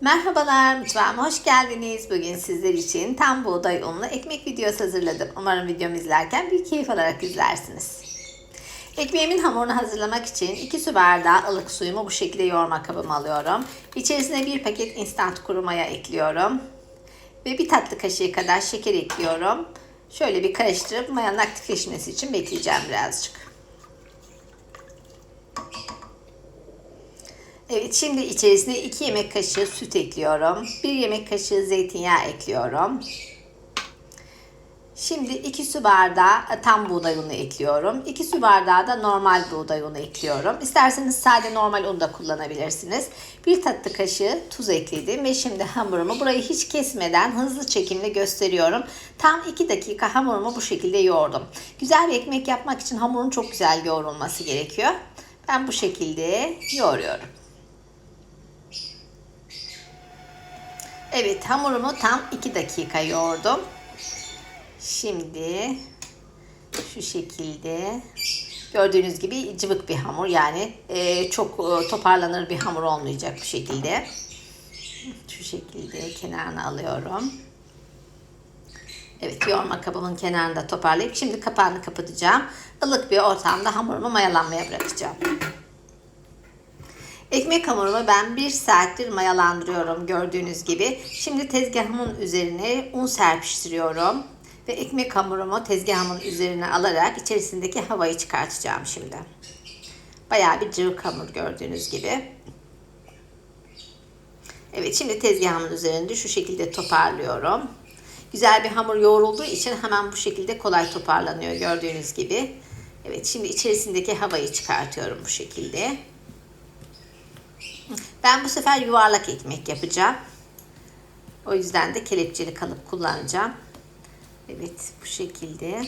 Merhabalar mutfağıma hoş geldiniz. Bugün sizler için tam buğday unlu ekmek videosu hazırladım. Umarım videomu izlerken bir keyif alarak izlersiniz. Ekmeğimin hamurunu hazırlamak için 2 su bardağı ılık suyumu bu şekilde yoğurma kabıma alıyorum. İçerisine bir paket instant kuru maya ekliyorum. Ve bir tatlı kaşığı kadar şeker ekliyorum. Şöyle bir karıştırıp mayanın aktifleşmesi için bekleyeceğim birazcık. Evet şimdi içerisine 2 yemek kaşığı süt ekliyorum. 1 yemek kaşığı zeytinyağı ekliyorum. Şimdi 2 su bardağı tam buğday unu ekliyorum. 2 su bardağı da normal buğday unu ekliyorum. İsterseniz sade normal un da kullanabilirsiniz. 1 tatlı kaşığı tuz ekledim ve şimdi hamurumu burayı hiç kesmeden hızlı çekimle gösteriyorum. Tam 2 dakika hamurumu bu şekilde yoğurdum. Güzel bir ekmek yapmak için hamurun çok güzel yoğrulması gerekiyor. Ben bu şekilde yoğuruyorum. Evet hamurumu tam 2 dakika yoğurdum. Şimdi şu şekilde gördüğünüz gibi cıvık bir hamur yani e, çok e, toparlanır bir hamur olmayacak bu şekilde. Şu şekilde kenarına alıyorum. Evet yoğurma kabımın kenarında toparlayıp şimdi kapağını kapatacağım. Ilık bir ortamda hamurumu mayalanmaya bırakacağım. Ekmek hamurumu ben bir saattir mayalandırıyorum gördüğünüz gibi. Şimdi tezgahımın üzerine un serpiştiriyorum. Ve ekmek hamurumu tezgahımın üzerine alarak içerisindeki havayı çıkartacağım şimdi. Bayağı bir cıvık hamur gördüğünüz gibi. Evet şimdi tezgahımın üzerinde şu şekilde toparlıyorum. Güzel bir hamur yoğrulduğu için hemen bu şekilde kolay toparlanıyor gördüğünüz gibi. Evet şimdi içerisindeki havayı çıkartıyorum bu şekilde. Ben bu sefer yuvarlak ekmek yapacağım. O yüzden de kelepçeli kalıp kullanacağım. Evet bu şekilde.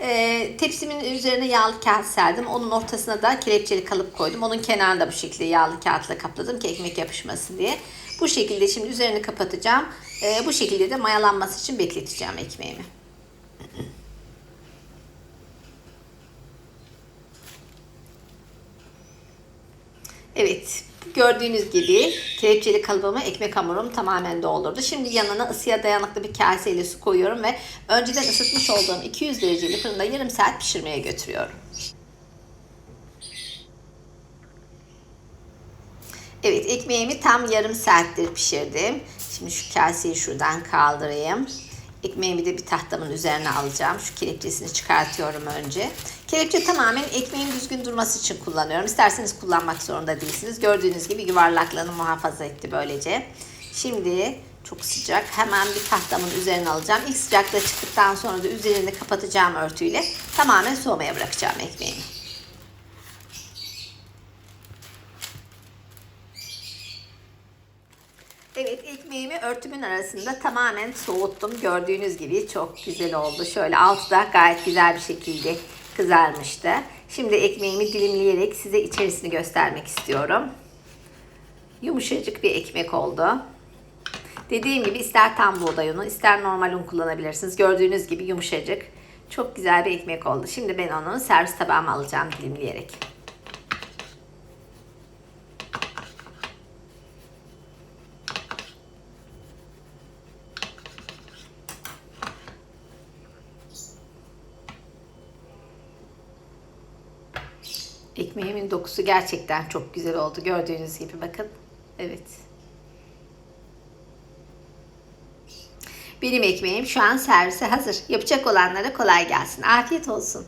Ee, tepsimin üzerine yağlı kağıt serdim. Onun ortasına da kelepçeli kalıp koydum. Onun kenarında bu şekilde yağlı kağıtla kapladım ki ekmek yapışmasın diye. Bu şekilde şimdi üzerini kapatacağım. Ee, bu şekilde de mayalanması için bekleteceğim ekmeğimi. Evet, gördüğünüz gibi kelepçeli kalıbımı ekmek hamurum tamamen doldurdu. Şimdi yanına ısıya dayanıklı bir kaseyle su koyuyorum ve önceden ısıtmış olduğum 200 dereceli fırında yarım saat pişirmeye götürüyorum. Evet, ekmeğimi tam yarım saattir pişirdim. Şimdi şu kaseyi şuradan kaldırayım. Ekmeğimi de bir tahtamın üzerine alacağım. Şu kelepçesini çıkartıyorum önce. Kelepçe tamamen ekmeğin düzgün durması için kullanıyorum. İsterseniz kullanmak zorunda değilsiniz. Gördüğünüz gibi yuvarlaklığını muhafaza etti böylece. Şimdi çok sıcak. Hemen bir tahtamın üzerine alacağım. İlk sıcaklığı çıktıktan sonra da üzerini kapatacağım örtüyle. Tamamen soğumaya bırakacağım ekmeğimi. Evet ekmeğimi örtümün arasında tamamen soğuttum. Gördüğünüz gibi çok güzel oldu. Şöyle altı da gayet güzel bir şekilde kızarmıştı. Şimdi ekmeğimi dilimleyerek size içerisini göstermek istiyorum. Yumuşacık bir ekmek oldu. Dediğim gibi ister tam buğday unu ister normal un kullanabilirsiniz. Gördüğünüz gibi yumuşacık. Çok güzel bir ekmek oldu. Şimdi ben onu servis tabağıma alacağım dilimleyerek. Ekmeğimin dokusu gerçekten çok güzel oldu. Gördüğünüz gibi bakın. Evet. Benim ekmeğim şu an servise hazır. Yapacak olanlara kolay gelsin. Afiyet olsun.